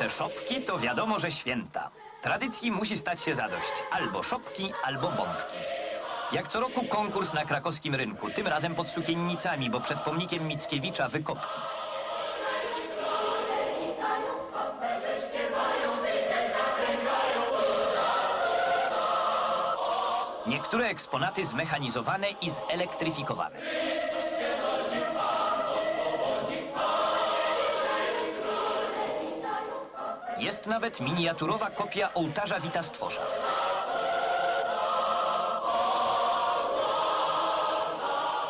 Kronice szopki to wiadomo, że święta. Tradycji musi stać się zadość. Albo szopki, albo bombki. Jak co roku konkurs na krakowskim rynku, tym razem pod sukiennicami, bo przed pomnikiem Mickiewicza wykopki. Niektóre eksponaty zmechanizowane i zelektryfikowane. Jest nawet miniaturowa kopia ołtarza Witastwosza.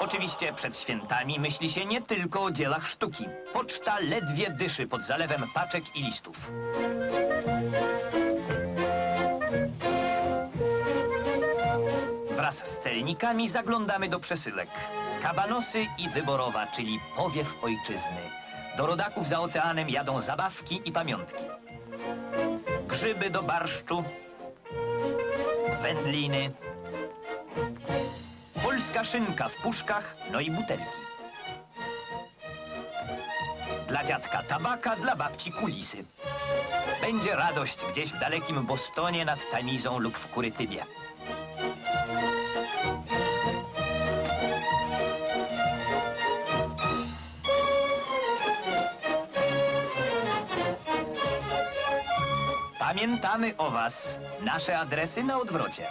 Oczywiście przed świętami myśli się nie tylko o dziełach sztuki. Poczta ledwie dyszy pod zalewem paczek i listów. Wraz z celnikami zaglądamy do przesyłek. Kabanosy i wyborowa, czyli powiew ojczyzny. Do rodaków za oceanem jadą zabawki i pamiątki. Grzyby do barszczu, wędliny, polska szynka w puszkach, no i butelki. Dla dziadka tabaka, dla babci kulisy. Będzie radość gdzieś w dalekim Bostonie nad Tamizą lub w Kurytybie. Pamiętamy o Was. Nasze adresy na odwrocie.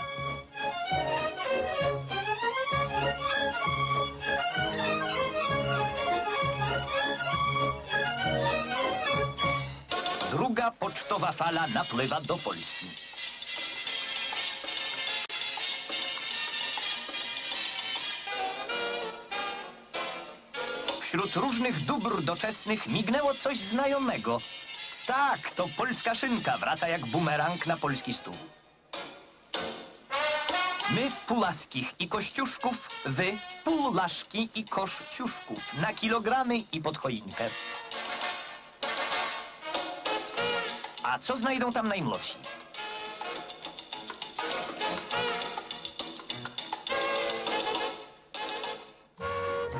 Druga pocztowa fala napływa do Polski. Wśród różnych dóbr doczesnych mignęło coś znajomego. Tak, to polska szynka wraca jak bumerang na polski stół. My pulaskich i kościuszków, wy pulaszki i koszciuszków na kilogramy i pod choinkę. A co znajdą tam najmłodsi?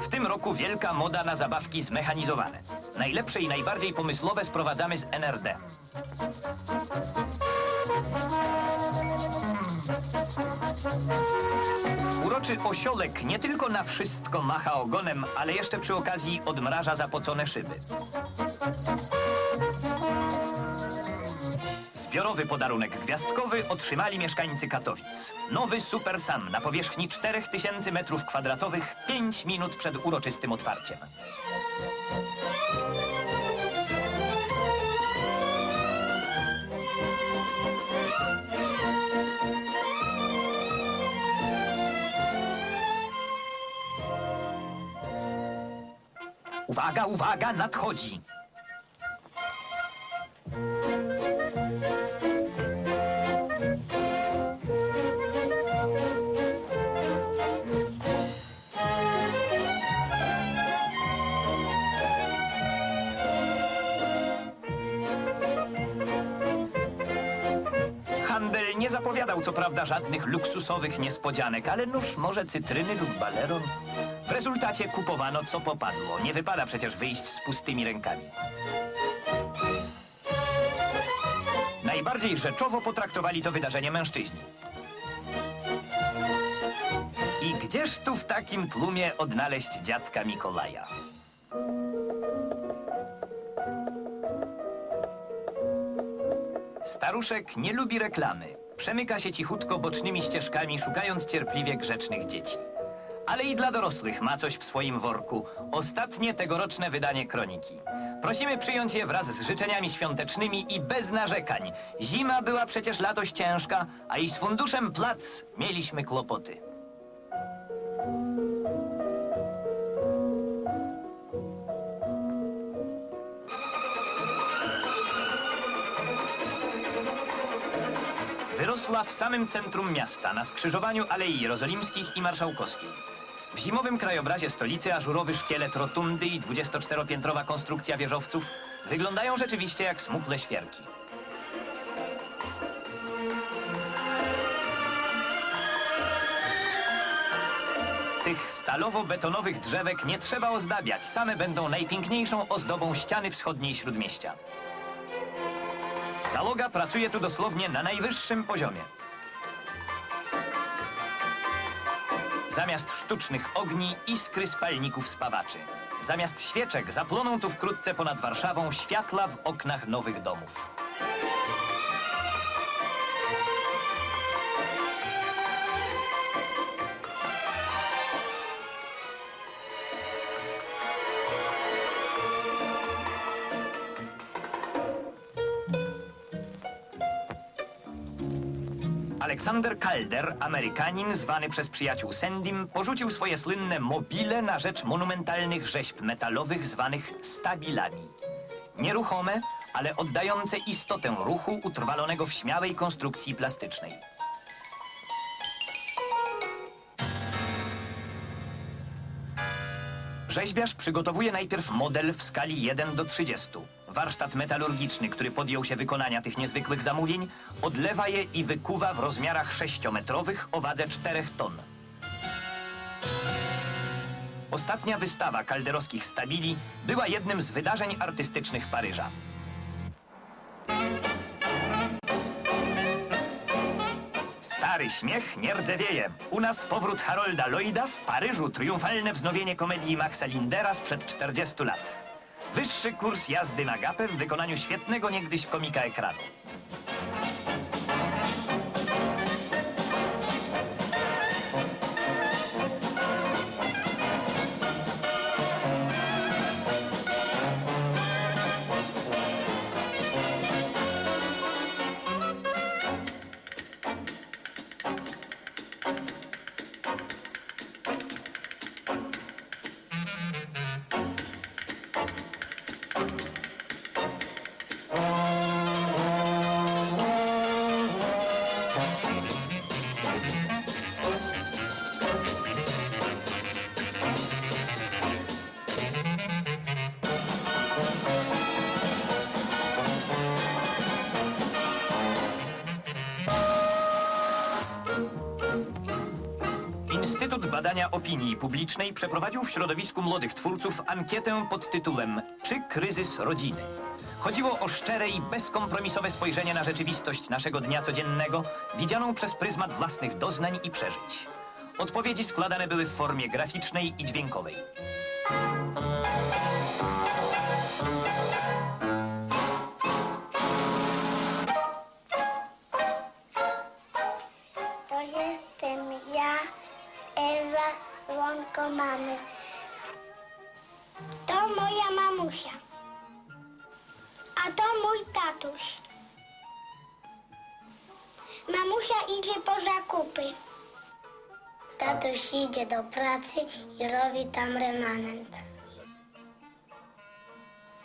W tym roku wielka moda na zabawki zmechanizowane. Najlepsze i najbardziej pomysłowe sprowadzamy z NRD. Uroczy osiołek nie tylko na wszystko macha ogonem, ale jeszcze przy okazji odmraża zapocone szyby. Zbiorowy podarunek gwiazdkowy otrzymali mieszkańcy Katowic. Nowy Super Sam na powierzchni 4000 m2, 5 minut przed uroczystym otwarciem. Uwaga, uwaga, nadchodzi! Co prawda żadnych luksusowych niespodzianek, ale nuż może cytryny lub baleron. W rezultacie kupowano co popadło. Nie wypada przecież wyjść z pustymi rękami. Najbardziej rzeczowo potraktowali to wydarzenie mężczyźni. I gdzież tu w takim tłumie odnaleźć dziadka Mikołaja? Staruszek nie lubi reklamy. Przemyka się cichutko bocznymi ścieżkami, szukając cierpliwie grzecznych dzieci. Ale i dla dorosłych ma coś w swoim worku. Ostatnie tegoroczne wydanie kroniki. Prosimy przyjąć je wraz z życzeniami świątecznymi i bez narzekań. Zima była przecież latość ciężka, a i z funduszem plac mieliśmy kłopoty. Wyrosła w samym centrum miasta, na skrzyżowaniu Alei Jerozolimskich i Marszałkowskiej. W zimowym krajobrazie stolicy ażurowy szkielet rotundy i 24-piętrowa konstrukcja wieżowców wyglądają rzeczywiście jak smukłe świerki. Tych stalowo-betonowych drzewek nie trzeba ozdabiać. Same będą najpiękniejszą ozdobą ściany wschodniej Śródmieścia. Załoga pracuje tu dosłownie na najwyższym poziomie. Zamiast sztucznych ogni, iskry spalników spawaczy. Zamiast świeczek zapłoną tu wkrótce ponad Warszawą światła w oknach nowych domów. Aleksander Calder, Amerykanin zwany przez przyjaciół Sendym, porzucił swoje słynne mobile na rzecz monumentalnych rzeźb metalowych zwanych stabilami. Nieruchome, ale oddające istotę ruchu utrwalonego w śmiałej konstrukcji plastycznej. Rzeźbiarz przygotowuje najpierw model w skali 1 do 30. Warsztat metalurgiczny, który podjął się wykonania tych niezwykłych zamówień, odlewa je i wykuwa w rozmiarach 6-metrowych o wadze 4 ton. Ostatnia wystawa kalderowskich stabili była jednym z wydarzeń artystycznych Paryża. Stary śmiech nie rdzewieje. U nas powrót Harolda Lloyda, w Paryżu triumfalne wznowienie komedii Maxa Lindera sprzed 40 lat. Wyższy kurs jazdy na gapę w wykonaniu świetnego niegdyś komika ekranu. Instytut Badania Opinii Publicznej przeprowadził w środowisku młodych twórców ankietę pod tytułem Czy kryzys rodziny? Chodziło o szczere i bezkompromisowe spojrzenie na rzeczywistość naszego dnia codziennego, widzianą przez pryzmat własnych doznań i przeżyć. Odpowiedzi składane były w formie graficznej i dźwiękowej. Mamy. To moja mamusia. A to mój tatuś. Mamusia idzie po zakupy. Tatuś idzie do pracy i robi tam remanent.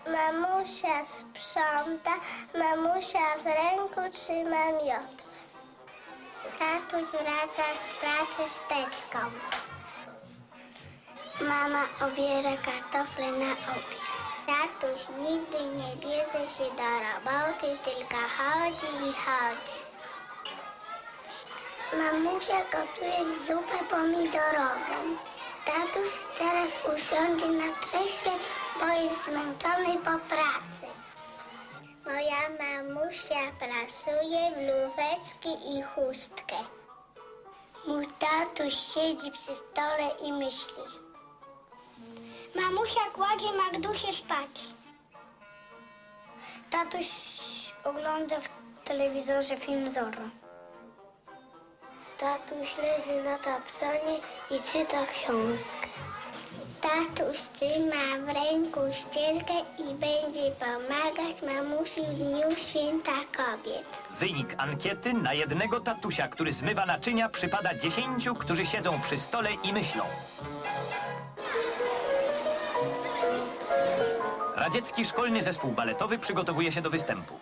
Mamusia sprząta, mamusia w ręku trzyma miód. Tatuś wraca z pracy z teczką. Mama obiera kartofle na obiad. Tatuś nigdy nie bierze się do roboty, tylko chodzi i chodzi. Mamusia gotuje zupę pomidorową. Tatuś zaraz usiądzie na krześle, bo jest zmęczony po pracy. Moja mamusia prasuje bluzeczki i chustkę. Mój tatuś siedzi przy stole i myśli. Mamusia kładzie Magdusię spać. Tatuś ogląda w telewizorze film Zorro. Tatuś leży na tapczanie i czyta książkę. Tatuś trzyma w ręku ścierkę i będzie pomagać mamusi w dniu święta kobiet. Wynik ankiety na jednego tatusia, który zmywa naczynia, przypada dziesięciu, którzy siedzą przy stole i myślą. Radziecki Szkolny Zespół Baletowy przygotowuje się do występu.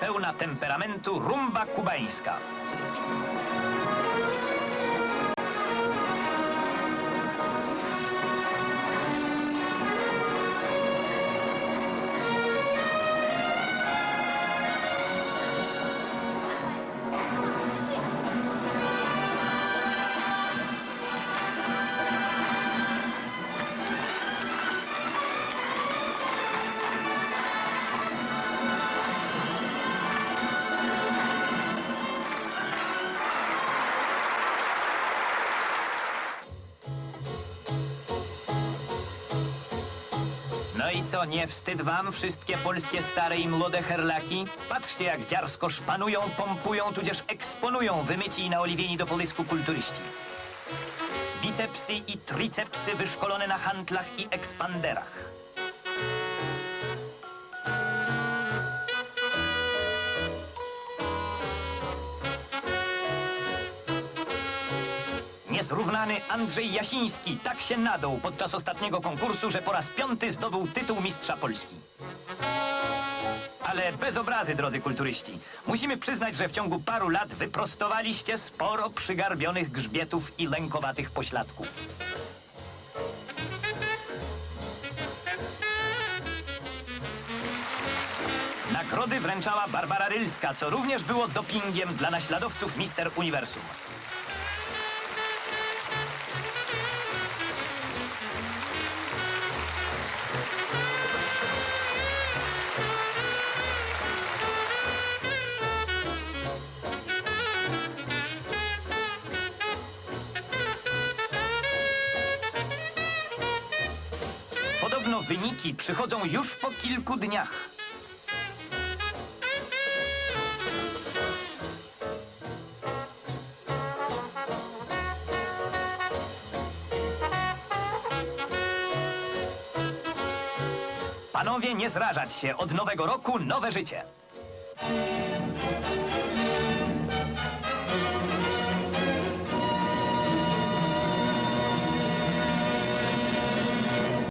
Pełna temperamentu rumba kubańska. No i co, nie wstyd wam, wszystkie polskie stare i młode herlaki? Patrzcie, jak dziarsko szpanują, pompują, tudzież eksponują wymyci i naoliwieni do polysku kulturyści. Bicepsy i tricepsy wyszkolone na handlach i ekspanderach. Niezrównany Andrzej Jasiński tak się nadął podczas ostatniego konkursu, że po raz piąty zdobył tytuł mistrza Polski. Ale bez obrazy, drodzy kulturyści. Musimy przyznać, że w ciągu paru lat wyprostowaliście sporo przygarbionych grzbietów i lękowatych pośladków. Nagrody wręczała Barbara Rylska, co również było dopingiem dla naśladowców Mister Uniwersum. Wyniki przychodzą już po kilku dniach. Panowie, nie zrażać się. Od nowego roku nowe życie.